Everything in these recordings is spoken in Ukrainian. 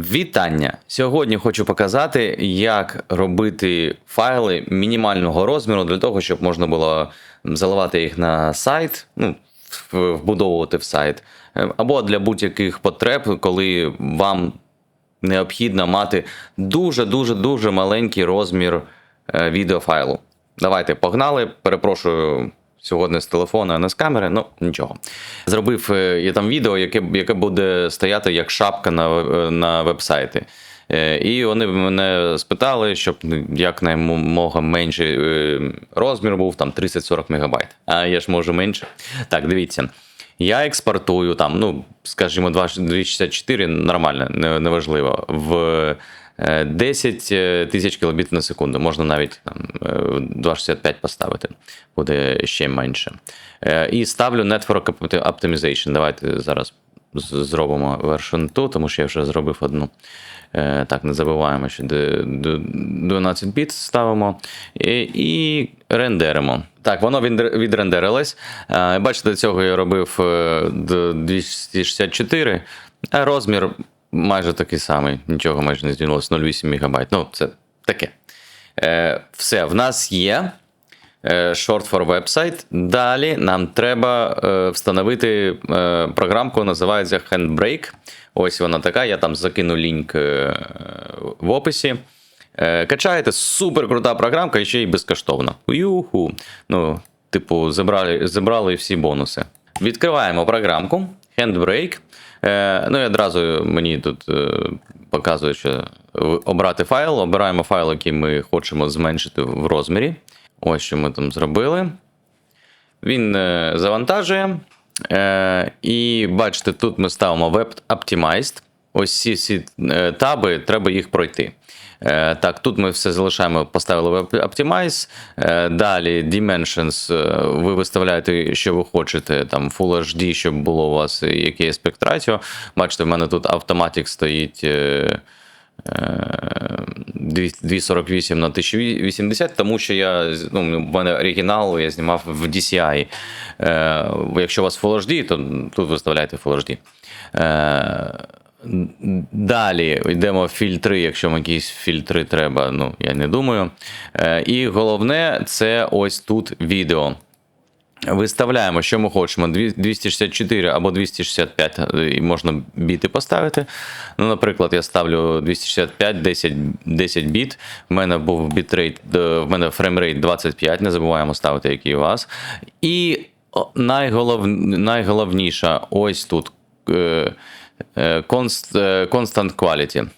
Вітання! Сьогодні хочу показати, як робити файли мінімального розміру для того, щоб можна було заливати їх на сайт, ну, вбудовувати в сайт, е, або для будь-яких потреб, коли вам необхідно мати дуже-дуже дуже маленький розмір е, відеофайлу. Давайте погнали. Перепрошую. Сьогодні з телефона, а не з камери, ну нічого. Зробив е, я там відео, яке, яке буде стояти як шапка на, е, на веб-сайти. Е, І вони мене спитали, щоб ну, якнаймога менший е, розмір був, там 30-40 мегабайт. А я ж можу менше. Так, дивіться. Я експортую там, ну, скажімо, 264 нормально, неважливо. В е, 10 е, тисяч кілобіт на секунду. Можна навіть там, е, 2,65 поставити, буде ще менше. Е, І ставлю Network Optimization. Давайте зараз зробимо 2, тому що я вже зробив одну. Е, Так, не забуваємо, що де- де- 12 біт ставимо і, і рендеримо. Так, воно відрендерилось. Е, Бачите, до цього я робив е, 264, а розмір майже такий самий. Нічого майже не змінилось, 0,8 МБ. Ну, це таке. Е, Все, в нас є е, Short for Website. Далі нам треба е, встановити е, програмку, називається Handbrake. Ось вона така. Я там закину лінк е, в описі. Е, Качаєте супер крута програмка і ще й безкоштовно. Юху. Ну, типу, забрали, забрали всі бонуси. Відкриваємо програмку Handbrake. Е, ну і одразу мені тут е, показує, що обрати файл. Обираємо файл, який ми хочемо зменшити в розмірі. Ось що ми там зробили. Він е, завантажує. Е, і бачите, тут ми ставимо Web Optimized. Ось ці всі е, таби, треба їх пройти. Е, так, тут ми все залишаємо, поставили Web Optimize. Е, далі Dimensions, е, ви виставляєте, що ви хочете, там Full HD, щоб було у вас який аспект. Бачите, в мене тут Automatic стоїть. Е, е, 248 на 1080, тому що я ну, в мене оригінал я знімав в DCI. Е, якщо у вас Full HD, то тут виставляйте Full HD. Е, Далі йдемо в фільтри, якщо вам якісь фільтри треба, ну я не думаю. Е, і головне це ось тут відео. Виставляємо, що ми хочемо: 264 або 265, е, і можна біти поставити. Ну, наприклад, я ставлю 265, 10, 10 біт. В мене був бітрейт, е, в мене фреймрейт 25, не забуваємо ставити, який у вас. І найголов, найголовніша ось тут constant quality.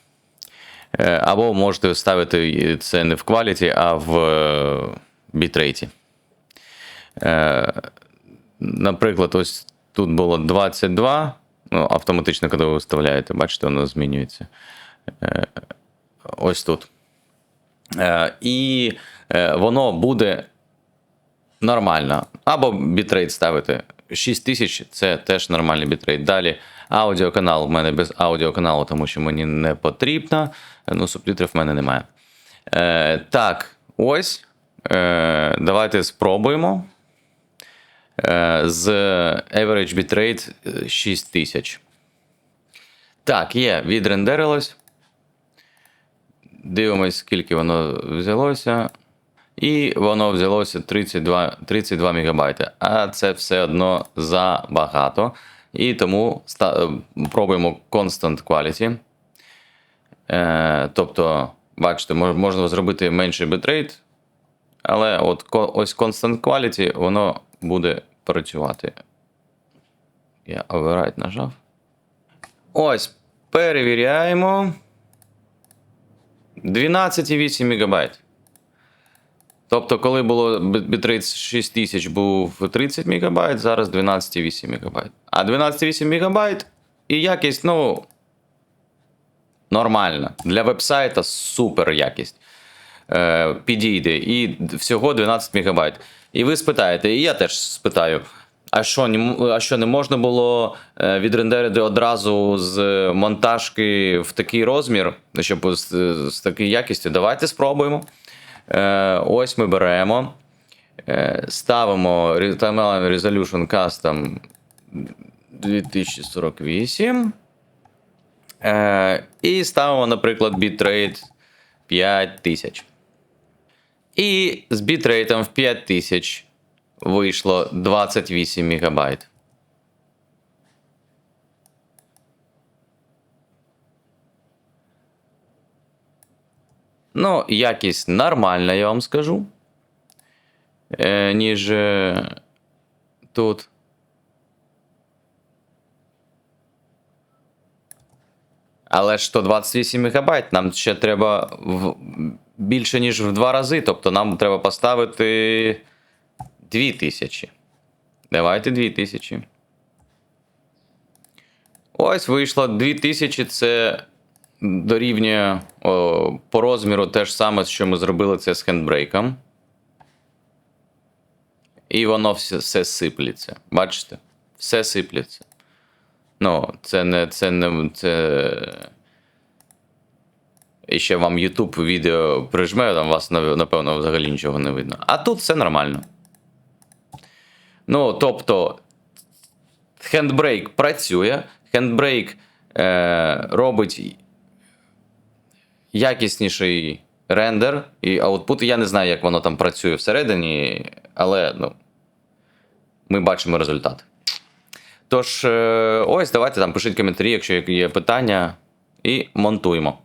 Е, Або можете ставити це не в quality, а в е. Е, Наприклад, ось тут було 22. Ну, автоматично, коли ви виставляєте, бачите, воно змінюється. Е, Ось тут. Е, І е, воно буде нормально. Або бітрейт ставити. 6000 це теж нормальний бітрейт. Далі аудіоканал. У мене без аудіоканалу, тому що мені не потрібно. Ну, субтитрів в мене немає. Е, так, ось. Е, давайте спробуємо. Е, з average bitrate е, 6000. Так, є, відрендерилось. Дивимось, скільки воно взялося. І воно взялося 32 32 МБ. А це все одно забагато. І тому е, пробуємо Constant Quality. Е, тобто, бачите, можна зробити менший битрейт, але от ось Constant Quality воно буде працювати. Я override нажав. Ось, перевіряємо. 12,8 МБ. Тобто, коли було бит- бітрейт 6000 був 30 МБ, зараз 12,8 МБ. А 12,8 МБ і якість, ну. Нормальна. Для вебсайта супер якість. Е, підійде. І всього 12 МБ. І ви спитаєте, і я теж спитаю. А що, а що не можна було е, відрендерити одразу з монтажки в такий розмір, щоб з, з такою якістю? Давайте спробуємо. Е, ось ми беремо, е, ставимо Timeline Resolution Custom 2048. Е, і ставимо, наприклад, бітрейт 5000. І з бітрейтом в 5000 вийшло 28 МБ. Ну, якість нормальна, я вам скажу. Е, ніж е, тут. Але ж 128 МБ нам ще треба в... більше, ніж в два рази. Тобто нам треба поставити 2000. Давайте 2000. Ось вийшло 2000. Це дорівнює о, по розміру те ж саме, що ми зробили це з хендбрейком. І воно все, все сиплеться. Бачите? Все сиплеться. Ну, це не. Це не. Це... І ще вам YouTube відео прижме, там вас, напевно, взагалі нічого не видно. А тут все нормально. Ну, тобто, хендбрейк працює, хендбрейк е, робить якісніший рендер і аутпут. Я не знаю, як воно там працює всередині, але ну, ми бачимо результат. Тож, е, ось, давайте там пишіть коментарі, якщо є питання, і монтуємо.